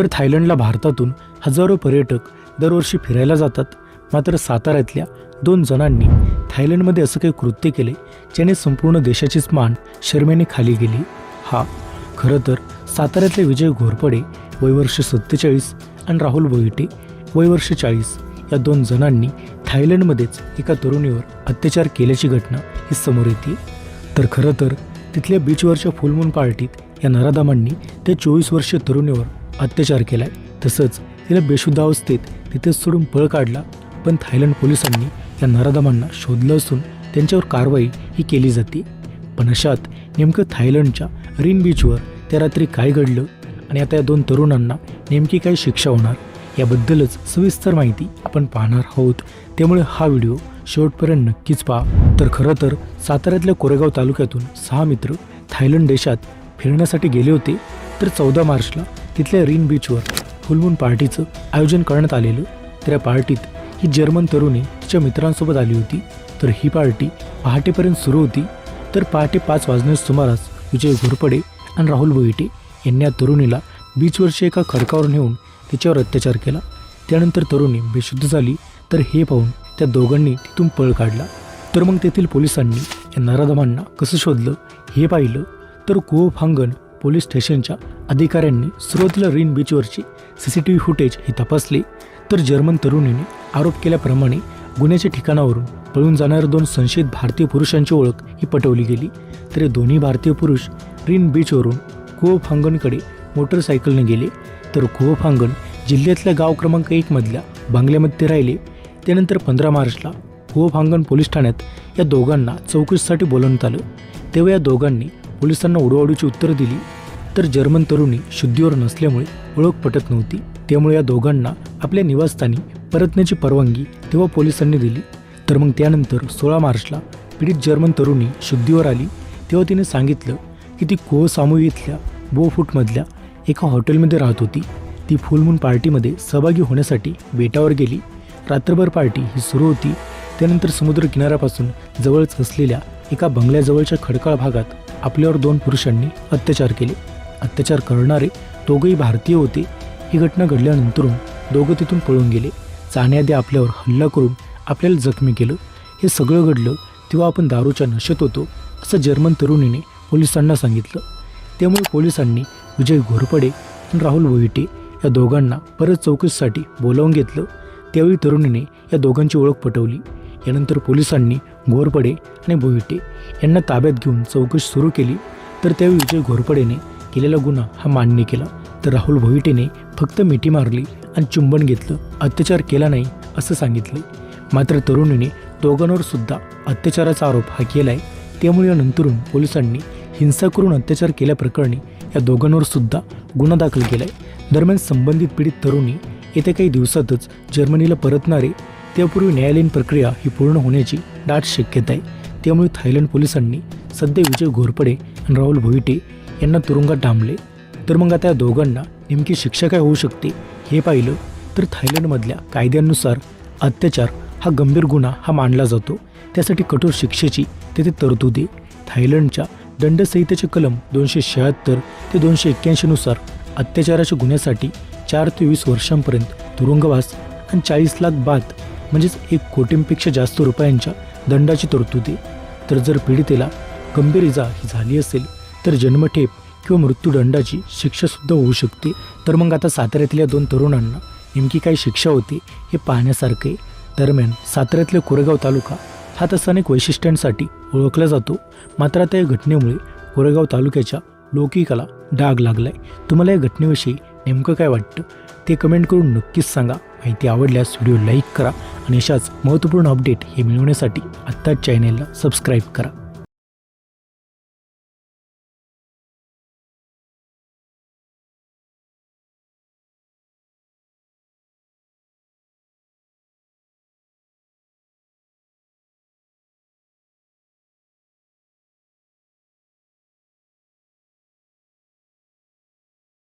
तर थायलंडला भारतातून हजारो पर्यटक दरवर्षी फिरायला जातात. मात्र साताऱ्यातल्या दोन जणांनी थायलंडमध्ये असं काही कृत्य केले ज्याने संपूर्ण देशाचीच मान शर्मेने खाली गेली. हा खरं तर साताऱ्यातले विजय घोरपडे वयवर्ष सत्तेचाळीस आणि राहुल बोईटे वयवर्ष चाळीस या दोन जणांनी थायलंडमध्येच एका तरुणीवर अत्याचार केल्याची घटना ही समोर येते. तर खरं तर तिथल्या बीचवरच्या फुलमून पार्टीत या नराधामांनी त्या चोवीस वर्षीय तरुणीवर अत्याचार केलाय. तसंच तिला बेशुद्धावस्थेत तिथेच सोडून पळ काढला. पण थायलंड पोलिसांनी या नराधमांना शोधलं असून त्यांच्यावर कारवाई ही केली जाते. पण अशात नेमकं थायलंडच्या रिन बीचवर त्या रात्री काय घडलं आणि आता या दोन तरुणांना नेमकी काय शिक्षा होणार याबद्दलच सविस्तर माहिती आपण पाहणार आहोत. त्यामुळे हा व्हिडिओ शेवटपर्यंत नक्कीच पहा. तर खरं तर साताऱ्यातल्या कोरेगाव तालुक्यातून सहा मित्र थायलंड देशात फिरण्यासाठी गेले होते. तर चौदा मार्चला तिथल्या रिन बीचवर फुलमून पार्टीचं आयोजन करण्यात आलेलं. तर या पार्टीत ही जर्मन तरुणी तिच्या मित्रांसोबत आली होती. तर ही पार्टी पहाटेपर्यंत सुरू होती. तर पहाटे पाच वाजण्यास सुमारास विजय घोरपडे आणि राहुल बोईटे यांनी या तरुणीला बीचवरच्या एका खडकावर नेऊन तिच्यावर अत्याचार केला. त्यानंतर तरुणी बेशुद्ध झाली. तर हे पाहून त्या दोघांनी तिथून पळ काढला. तर मग तेथील पोलिसांनी या नराधमांना कसं शोधलं हे पाहिलं. तर कुओफांगण पोलीस स्टेशनच्या अधिकाऱ्यांनी सुरुवातीला रिन बीचवरची C C T V footage हे तपासले तर जर्मन तरुणीने आरोप केल्याप्रमाणे गुन्ह्याच्या ठिकाणावरून पळून जाणाऱ्या दोन संशयित भारतीय पुरुषांची ओळख ही पटवली गेली. तर हे दोन्ही भारतीय पुरुष रिन बीचवरून कुओफांगणकडे मोटरसायकलने गेले तर कुओफांगण जिल्ह्यातल्या गाव क्रमांक एकमधल्या बांगल्यामध्ये राहिले. त्यानंतर पंधरा मार्चला कुओफांगण पोलीस ठाण्यात या दोघांना चौकशीसाठी बोलवण्यात आलं. तेव्हा या दोघांनी पोलिसांना उडवाडूची उत्तरं दिली तर जर्मन तरुणी शुद्धीवर नसल्यामुळे ओळख पटत नव्हती. त्यामुळे या दोघांना आपल्या निवासस्थानी परतण्याची परवानगी तेव्हा पोलिसांनी दिली. तर मग त्यानंतर सोळा मार्चला पीडित जर्मन तरुणी शुद्धीवर आली. तेव्हा तिने सांगितलं की ती कोह इथल्या बोफूटमधल्या एका हॉटेलमध्ये राहत होती. ती फुलमून पार्टीमध्ये सहभागी होण्यासाठी बेटावर गेली. रात्रभर पार्टी ही सुरू होती. त्यानंतर समुद्र किनाऱ्यापासून जवळच असलेल्या एका बंगल्याजवळच्या खडकाळ भागात आपल्यावर दोन पुरुषांनी अत्याचार केले. अत्याचार करणारे दोघंही भारतीय होते. ही घटना घडल्यानंतरून दोघं तिथून पळून गेले. जाण्याआधी आपल्यावर हल्ला करून आपल्याला जखमी केलं. हे सगळं घडलं तेव्हा आपण दारूच्या नशेत होतो असं जर्मन तरुणीने पोलिसांना सांगितलं. त्यामुळे पोलिसांनी विजय घोरपडे आणि राहुल वहिटे या दोघांना परत चौकशीसाठी बोलावून घेतलं. त्यावेळी तरुणीने या दोघांची ओळख पटवली. यानंतर पोलिसांनी घोरपडे आणि भोईटे यांना ताब्यात घेऊन चौकशी सुरू केली. तर त्यावेळी विजय घोरपडेने केलेला गुन्हा हा मान्य केला. तर राहुल भोईटेने फक्त मिठी मारली आणि चुंबन घेतलं. अत्याचार केला नाही असं सांगितले मात्र तरुणीने दोघांवर सुद्धा अत्याचाराचा आरोप हा केलाय. त्यामुळे यानंतरून पोलिसांनी हिंसा करून अत्याचार केल्याप्रकरणी या दोघांवर सुद्धा गुन्हा दाखल केलाय. दरम्यान संबंधित पीडित तरुणी येत्या काही दिवसातच जर्मनीला परतणारे त्यापूर्वी न्यायालयीन प्रक्रिया ही पूर्ण होण्याची दाट शक्यता आहे. त्यामुळे थायलंड पोलिसांनी सध्या विजय घोरपडे आणि राहुल भोईटे यांना तुरुंगात डांबले. तर मग आता या दोघांना नेमकी शिक्षा काय होऊ शकते हे पाहिलं तर थायलंडमधल्या कायद्यानुसार अत्याचार हा गंभीर गुन्हा हा मानला जातो. त्यासाठी कठोर शिक्षेची तेथे तरतुदी थायलंडच्या दंडसंहितेचे कलम दोनशे शहात्तर ते दोनशे एक्क्याऐंशीनुसार अत्याचाराच्या गुन्ह्यासाठी चार ते वीस वर्षांपर्यंत तुरुंगवास आणि चाळीस लाख बाद म्हणजेच एक कोटींपेक्षा जास्त रुपयांच्या दंडाची तरतुदी तर जर पीडितेला गंभीर इजा ही झाली असेल तर जन्मठेप किंवा मृत्यूदंडाची शिक्षासुद्धा होऊ शकते. तर मग आता साताऱ्यातल्या दोन तरुणांना नेमकी काय शिक्षा होती हे पाहण्यासारखे दरम्यान साताऱ्यातल्या कोरेगाव तालुका हा तसा अनेक वैशिष्ट्यांसाठी ओळखला जातो. मात्र आता या घटनेमुळे कोरेगाव तालुक्याच्या लौकिकाला डाग लागलाय. तुम्हाला या घटनेविषयी नेमकं काय वाटतं ते कमेंट करून नक्कीच सांगा. माहिती आवडल्यास व्हिडिओ लाईक करा. आणि अशाच महत्त्वपूर्ण अपडेट हे मिळवण्यासाठी आत्ताच चॅनेलला सबस्क्राईब करा.